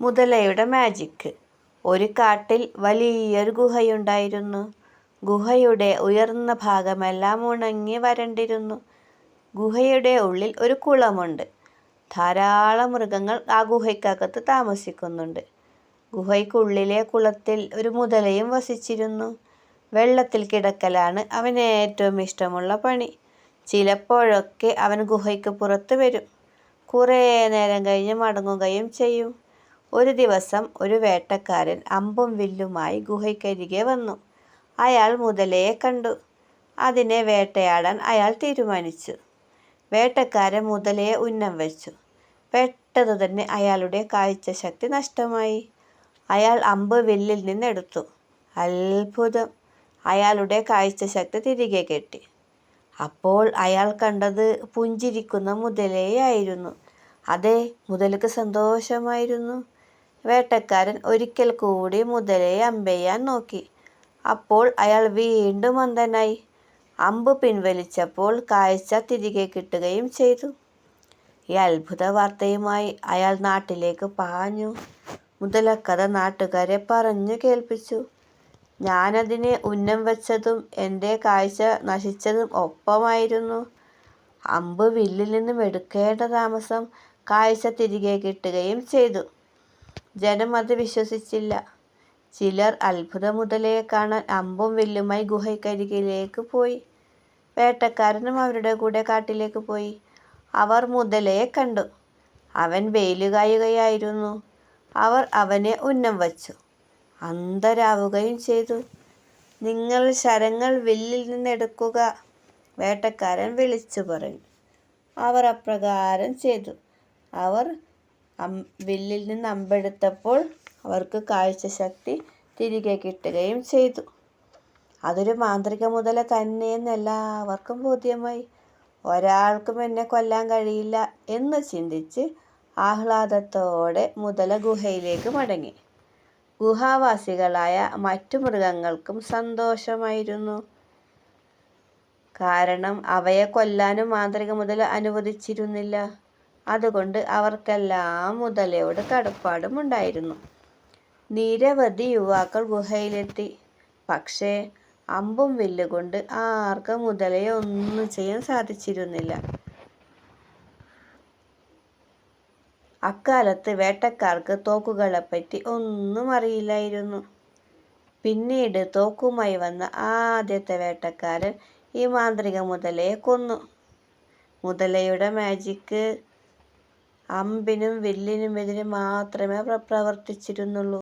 മുതലയുടെ മാജിക് ഒരു കാട്ടിൽ വലിയൊരു ഗുഹയുണ്ടായിരുന്നു. ഗുഹയുടെ ഉയർന്ന ഭാഗമെല്ലാം ഉണങ്ങി വരണ്ടിരുന്നു. ഗുഹയുടെ ഉള്ളിൽ ഒരു കുളമുണ്ട്. ധാരാളം മൃഗങ്ങൾ ആ ഗുഹയ്ക്കകത്ത് താമസിക്കുന്നുണ്ട്. ഗുഹയ്ക്കുള്ളിലെ കുളത്തിൽ ഒരു മുതലയും വസിച്ചിരുന്നു. വെള്ളത്തിൽ കിടക്കലാണ് അവന് ഏറ്റവും ഇഷ്ടമുള്ള പണി. ചിലപ്പോഴൊക്കെ അവൻ ഗുഹയ്ക്ക് പുറത്ത് വരും. കുറേ നേരം കഴിഞ്ഞ് മടങ്ങുകയും ചെയ്യും. ഒരു ദിവസം ഒരു വേട്ടക്കാരൻ അമ്പും വില്ലുമായി ഗുഹയ്ക്കരികെ വന്നു. അയാൾ മുതലയെ കണ്ടു. അതിനെ വേട്ടയാടാൻ അയാൾ തീരുമാനിച്ചു. വേട്ടക്കാരൻ മുതലയെ ഉന്നം വെച്ചു പെട്ടെന്ന് തന്നെ അയാളുടെ കാഴ്ചശക്തി നഷ്ടമായി. അയാൾ അമ്പ് വില്ലിൽ നിന്നെടുത്തു. അത്ഭുതം! അയാളുടെ കാഴ്ചശക്തി തിരികെ കെട്ടി അപ്പോൾ അയാൾ കണ്ടത് പുഞ്ചിരിക്കുന്ന മുതലയെയായിരുന്നു. അതെ, മുതലക്ക് സന്തോഷമായിരുന്നു. വേട്ടക്കാരൻ ഒരിക്കൽ കൂടി മുതലയെ അമ്പെയ്യാൻ നോക്കി. അപ്പോൾ അയാൾ വീണ്ടും അന്ധനായി. അമ്പ് പിൻവലിച്ചപ്പോൾ കാഴ്ച തിരികെ കിട്ടുകയും ചെയ്തു. ഈ അത്ഭുത വാർത്തയുമായി അയാൾ നാട്ടിലേക്ക് പാഞ്ഞു. മുതലക്കഥ നാട്ടുകാരെ പറഞ്ഞു കേൾപ്പിച്ചു. ഞാനതിനെ ഉന്നം വച്ചതും എന്റെ കാഴ്ച നശിച്ചതും ഒപ്പമായിരുന്നു. അമ്പ് വില്ലിൽ നിന്നും എടുക്കേണ്ട താമസം കാഴ്ച തിരികെ കിട്ടുകയും ചെയ്തു. ജനം അത് വിശ്വസിച്ചില്ല. ചിലർ അത്ഭുത മുതലയെ കാണാൻ അമ്പും വില്ലുമായി ഗുഹയ്ക്കരികിലേക്ക് പോയി. വേട്ടക്കാരനും അവരുടെ കൂടെ കാട്ടിലേക്ക് പോയി. അവർ മുതലയെ കണ്ടു. അവൻ വെയിലുകായുകയായിരുന്നു. അവർ അവനെ ഉന്നം വച്ചു. അന്ധരാവുകയും ചെയ്തു. നിങ്ങൾ ശരങ്ങൾ വില്ലിൽ നിന്നെടുക്കുക, വേട്ടക്കാരൻ വിളിച്ചു പറഞ്ഞു. അവർ അപ്രകാരം ചെയ്തു. അവർ വില്ലിൽ നിന്ന് അമ്പെടുത്തപ്പോൾ അവർക്ക് കാഴ്ചശക്തി തിരികെ കിട്ടുകയും ചെയ്തു. അതൊരു മാന്ത്രിക മുതല തന്നെയെന്ന് എല്ലാവർക്കും ബോധ്യമായി. ഒരാൾക്കും എന്നെ കൊല്ലാൻ കഴിയില്ല എന്ന് ചിന്തിച്ച് ആഹ്ലാദത്തോടെ മുതല ഗുഹയിലേക്ക് മടങ്ങി. ഗുഹാവാസികളായ മറ്റു മൃഗങ്ങൾക്കും സന്തോഷമായിരുന്നു. കാരണം അവയെ കൊല്ലാനും മാന്ത്രിക മുതല അനുവദിച്ചിരുന്നില്ല. അതുകൊണ്ട് അവർക്കെല്ലാം മുതലയോട് കടപ്പാടും ഉണ്ടായിരുന്നു. നിരവധി യുവാക്കൾ ഗുഹയിലെത്തി. പക്ഷേ അമ്പും വില്ലുകൊണ്ട് ആർക്കും മുതലയെ ഒന്നും ചെയ്യാൻ സാധിച്ചിരുന്നില്ല. അക്കാലത്ത് വേട്ടക്കാർക്ക് തോക്കുകളെപ്പറ്റി ഒന്നും അറിയില്ലായിരുന്നു. പിന്നീട് തോക്കുമായി വന്ന ആദ്യത്തെ വേട്ടക്കാരൻ ഈ മാന്ത്രിക മുതലയെ കൊന്നു. മുതലയുടെ മാജിക് അമ്പിനും വില്ലിനും എതിരെ മാത്രമേ പ്രവർത്തിച്ചിരുന്നുള്ളൂ.